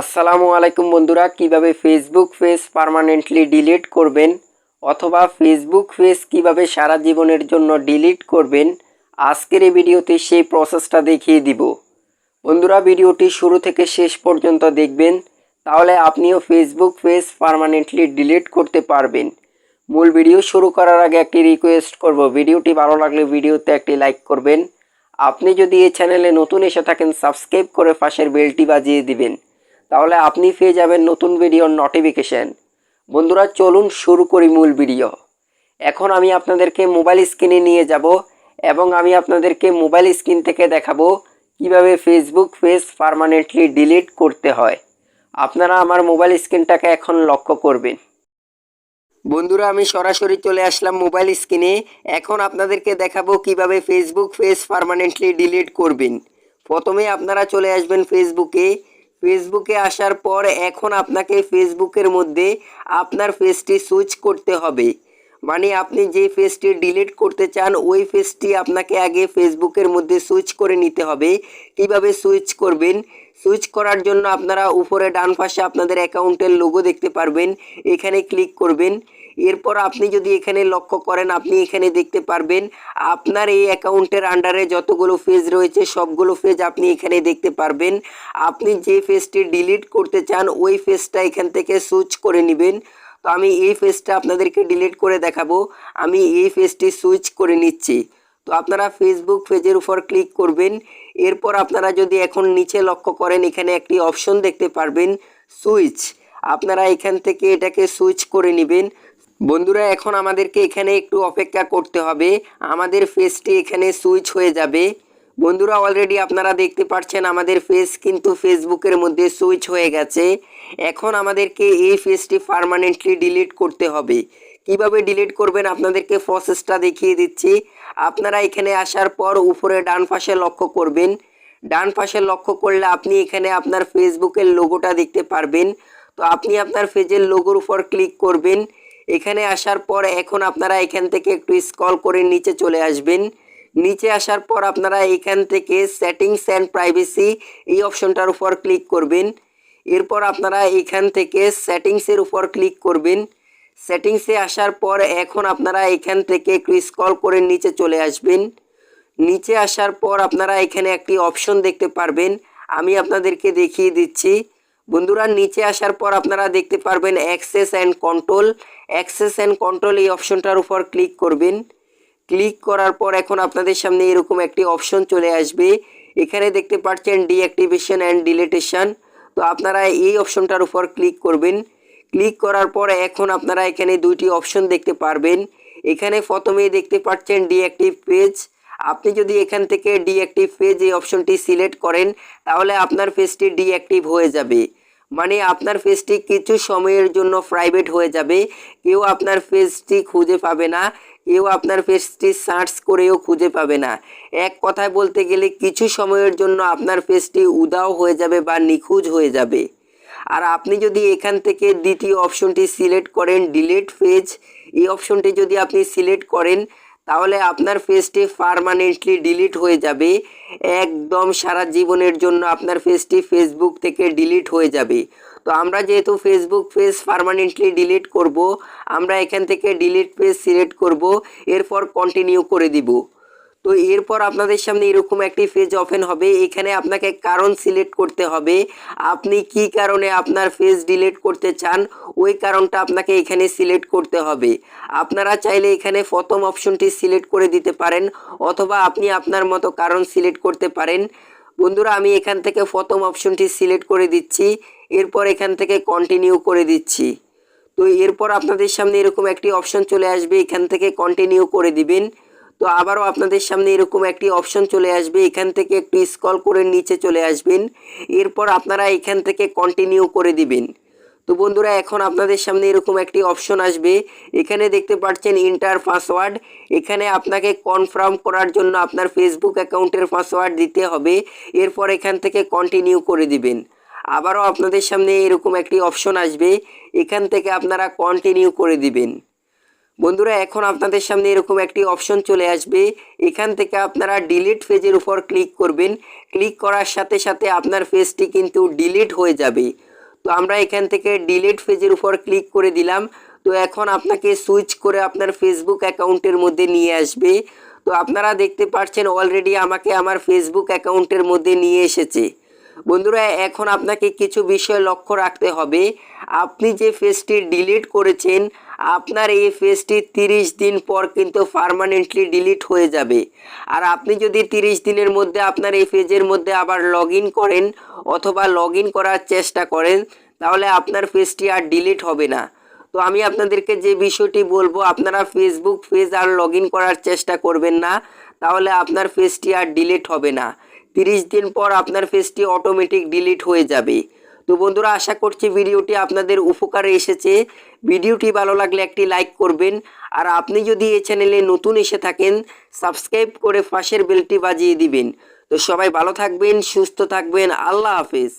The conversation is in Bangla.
আসসালামু আলাইকুম বন্ধুরা, কীভাবে ফেসবুক পেজ পার্মানেন্টলি ডিলিট করবেন অথবা ফেসবুক পেজ কীভাবে সারা জীবনের জন্য ডিলিট করবেন, আজকের এই ভিডিওতে সেই প্রসেসটা দেখিয়ে দিব। বন্ধুরা, ভিডিওটি শুরু থেকে শেষ পর্যন্ত দেখবেন, তাহলে আপনিও ফেসবুক পেজ পার্মানেন্টলি ডিলিট করতে পারবেন। মূল ভিডিও শুরু করার আগে একটি রিকোয়েস্ট করব, ভিডিওটি ভালো লাগলে ভিডিওতে একটি লাইক করবেন। আপনি যদি এই চ্যানেলে নতুন এসে থাকেন সাবস্ক্রাইব করে পাশের বেলটি বাজিয়ে দিবেন। তাহলে আপনি পেয়ে যাবেন নতুন ভিডিওর নোটিফিকেশন বন্ধুরা, চলুন শুরু করি মূল ভিডিও। এখন আমি আপনাদেরকে মোবাইল স্ক্রিনে নিয়ে যাব এবং আমি আপনাদেরকে মোবাইল স্ক্রিন থেকে দেখাবো কীভাবে ফেসবুক পেজ পারমানেন্টলি ডিলিট করতে হয়। আপনারা আমার মোবাইল স্ক্রিনটাকে এখন লক্ষ্য করবেন। বন্ধুরা, আমি সরাসরি চলে আসলাম মোবাইল স্ক্রিনে এখন আপনাদেরকে দেখাবো কীভাবে ফেসবুক পেজ পার্মানেন্টলি ডিলিট করবেন। প্রথমে আপনারা চলে আসবেন ফেসবুকে ফেসবুকে আসার পর এখন আপনাকে ফেসবুকের মধ্যে আপনার পেজটি সুইচ করতে হবে। মানে আপনি যে পেজটি ডিলিট করতে চান, ওই পেজটি আপনাকে আগে ফেসবুকের মধ্যে সুইচ করে নিতে হবে। কীভাবে সুইচ করবেন? সুইচ করার জন্য আপনারা উপরে ডান পাশে আপনাদের অ্যাকাউন্টের লোগো দেখতে পারবেন। এখানে ক্লিক করবেন। এরপর আপনি যদি এখানে লক্ষ্য করেন, আপনি এখানে দেখতে পারবেন আপনার এই অ্যাকাউন্টের আন্ডারে যতগুলো পেজ রয়েছে, সবগুলো পেজ আপনি এখানে দেখতে পারবেন। আপনি যে পেজটি ডিলিট করতে চান, ওই পেজটা এখান থেকে সুইচ করে নেবেন। তো আমি এই পেজটা আপনাদেরকে ডিলিট করে দেখাবো। আমি এই পেজটি সুইচ করে নিচ্ছি। তো আপনারা ফেসবুক পেজের উপর ক্লিক করবেন। এরপর আপনারা যদি এখন নিচে লক্ষ্য করেন, এখানে একটি অপশন দেখতে পারবেন সুইচ আপনারা এখান থেকে এটাকে সুইচ করে নেবেন। বন্ধুরা, এখন আমাদেরকে এখানে একটু অপেক্ষা করতে হবে। আমাদের ফেসটি এখানে সুইচ হয়ে যাবে। বন্ধুরা অলরেডি আপনারা দেখতে পাচ্ছেন আমাদের ফেস কিন্তু ফেসবুকের মধ্যে সুইচ হয়ে গেছে। এখন আমাদেরকে এই ফেসটি পার্মানেন্টলি ডিলিট করতে হবে। কীভাবে ডিলিট করবেন আপনাদেরকে প্রসেসটা দেখিয়ে দিচ্ছি। আপনারা এখানে আসার পর উপরে ডান পাশে লক্ষ্য করবেন। ডান পাশে লক্ষ্য করলে আপনি এখানে আপনার ফেসবুকের লোগোটা দেখতে পারবেন। তো আপনি আপনার ফেজের লোগোর উপর ক্লিক করবেন। এখানে আসার পর এখন আপনারা এখান থেকে একটু স্ক্রল করে নিচে চলে আসবেন। নিচে আসার পর আপনারা এখান থেকে সেটিংস অ্যান্ড প্রাইভেসি এই অপশনটার উপর ক্লিক করবেন। এরপর আপনারা এখান থেকে সেটিংসের উপর ক্লিক করবেন। সেটিংসে আসার পর এখন আপনারা এখান থেকে একটু স্ক্রল করে নিচে চলে আসবেন। নিচে আসার পর আপনারা এখানে একটি অপশন দেখতে পারবেন। আমি আপনাদেরকে দেখিয়ে দিচ্ছি। বন্ধুরা, নিচে আসার পর আপনারা দেখতে পারবেন access and control. Access and control এই অপশনটার উপর ক্লিক করবেন। ক্লিক করার পর এখন আপনাদের সামনে এরকম একটি অপশন চলে আসবে। এখানে দেখতে পাচ্ছেন ডিঅ্যাক্টিভেশন অ্যান্ড ডিলিটেশন। তো আপনারা এই অপশনটার উপর ক্লিক করবেন। ক্লিক করার পর এখন আপনারা এখানে দুইটি অপশন দেখতে পারবেন। এখানে প্রথমেই দেখতে পাচ্ছেন ডিঅ্যাক্টিভ পেজ। আপনি যদি এখান থেকে ডিঅ্যাক্টিভ পেজ এই অপশনটি সিলেক্ট করেন, তাহলে আপনার পেজটি ডিঅ্যাক্টিভ হয়ে যাবে। মানে আপনার পেজটি কিছু সময়ের জন্য প্রাইভেট হয়ে যাবে। কেউ আপনার পেজটি খুঁজে পাবে না, কেউ আপনার পেজটি সার্চ করেও খুঁজে পাবে না। এক কথায় বলতে গেলে কিছু সময়ের জন্য আপনার পেজটি উদাও হয়ে যাবে বা নিখোঁজ হয়ে যাবে। আর আপনি যদি এখান থেকে দ্বিতীয় অপশনটি সিলেক্ট করেন ডিলেট পেজ এই অপশনটি যদি আপনি সিলেক্ট করেন তাহলে আপনার ফেসটি পারমানেন্টলি ডিলিট হয়ে যাবে। একদম সারা জীবনের জন্য আপনার ফেসটি ফেসবুক থেকে ডিলিট হয়ে যাবে। তো আমরা যেহেতু ফেসবুক পেজ পারমানেন্টলি ডিলিট করব, আমরা এখান থেকে ডিলিট পেজ সিলেক্ট করব, এরপর কন্টিনিউ করে দিব। তো এরপর আপনাদের সামনে এরকম একটি পেজ ওপেন হবে। এখানে আপনাকে কারণ সিলেক্ট করতে হবে। আপনি কি কারণে আপনার পেজ ডিলিট করতে চান, ওই কারণটা আপনাকে এখানে সিলেক্ট করতে হবে। আপনারা চাইলে এখানে প্রথম অপশনটি সিলেক্ট করে দিতে পারেন, অথবা আপনি আপনার মতো কারণ সিলেক্ট করতে পারেন। বন্ধুরা, আমি এখান থেকে প্রথম অপশনটি সিলেক্ট করে দিচ্ছি, এরপর এখান থেকে কন্টিনিউ করে দিচ্ছি। তো এরপর আপনাদের সামনে এরকম একটি অপশন চলে আসবে, এখান থেকে কন্টিনিউ করে দিবেন। তো আবারও আপনাদের সামনে এরকম একটি অপশন চলে আসবে। এখান থেকে একটু স্কল করে নিচে চলে আসবেন। এরপর আপনারা এখান থেকে কন্টিনিউ করে দিবেন। তো বন্ধুরা, এখন আপনাদের সামনে এরকম একটি অপশন আসবে। এখানে দেখতে পাচ্ছেন ইন্টার পাসওয়ার্ড এখানে আপনাকে কনফার্ম করার জন্য আপনার ফেসবুক অ্যাকাউন্টের পাসওয়ার্ড দিতে হবে। এরপর এখান থেকে কন্টিনিউ করে দিবেন। আবারও আপনাদের সামনে এরকম একটি অপশন আসবে। এখান থেকে আপনারা কন্টিনিউ করে দিবেন। বন্ধুরা, এখন আপনাদের সামনে এরকম একটি অপশন চলে আসবে। এখান থেকে আপনারা ডিলিট পেজের উপর ক্লিক করবেন। ক্লিক করার সাথে সাথে আপনার পেজটি কিন্তু ডিলিট হয়ে যাবে। তো আমরা এখান থেকে ডিলিট পেজের উপর ক্লিক করে দিলাম। তো এখন আপনাকে সুইচ করে আপনার ফেসবুক অ্যাকাউন্টের মধ্যে নিয়ে আসবে। তো আপনারা দেখতে পাচ্ছেন অলরেডি আমাকে আমার ফেসবুক অ্যাকাউন্টের মধ্যে নিয়ে এসেছে। বন্ধুরা, এখন আপনাকে কিছু বিষয় লক্ষ্য রাখতে হবে। আপনি যে ফেসটি ডিলিট করেছেন আপনার এই ফেসটি তিরিশ দিন পর কিন্তু পারমানেন্টলি ডিলিট হয়ে যাবে। আর আপনি যদি তিরিশ দিনের মধ্যে আপনার এই পেজের মধ্যে আবার লগ করেন অথবা লগ করার চেষ্টা করেন, তাহলে আপনার পেজটি আর ডিলিট হবে না। তো আমি আপনাদেরকে যে বিষয়টি বলব, আপনারা ফেসবুক পেজ আর লগ করার চেষ্টা করবেন না, তাহলে আপনার পেজটি আর ডিলিট হবে না। তিরিশ দিন পর আপনার পেজটি অটোমেটিক ডিলিট হয়ে যাবে। তো বন্ধুরা, আশা করছি ভিডিওটি আপনাদের উপকারে এসেছে। ভিডিওটি ভালো লাগলে একটি লাইক করবেন। আর আপনি যদি এই চ্যানেলে নতুন এসে থাকেন, সাবস্ক্রাইব করে পাশের বেলটি বাজিয়ে দিবেন। তো সবাই ভালো থাকবেন, সুস্থ থাকবেন। আল্লাহ হাফেজ।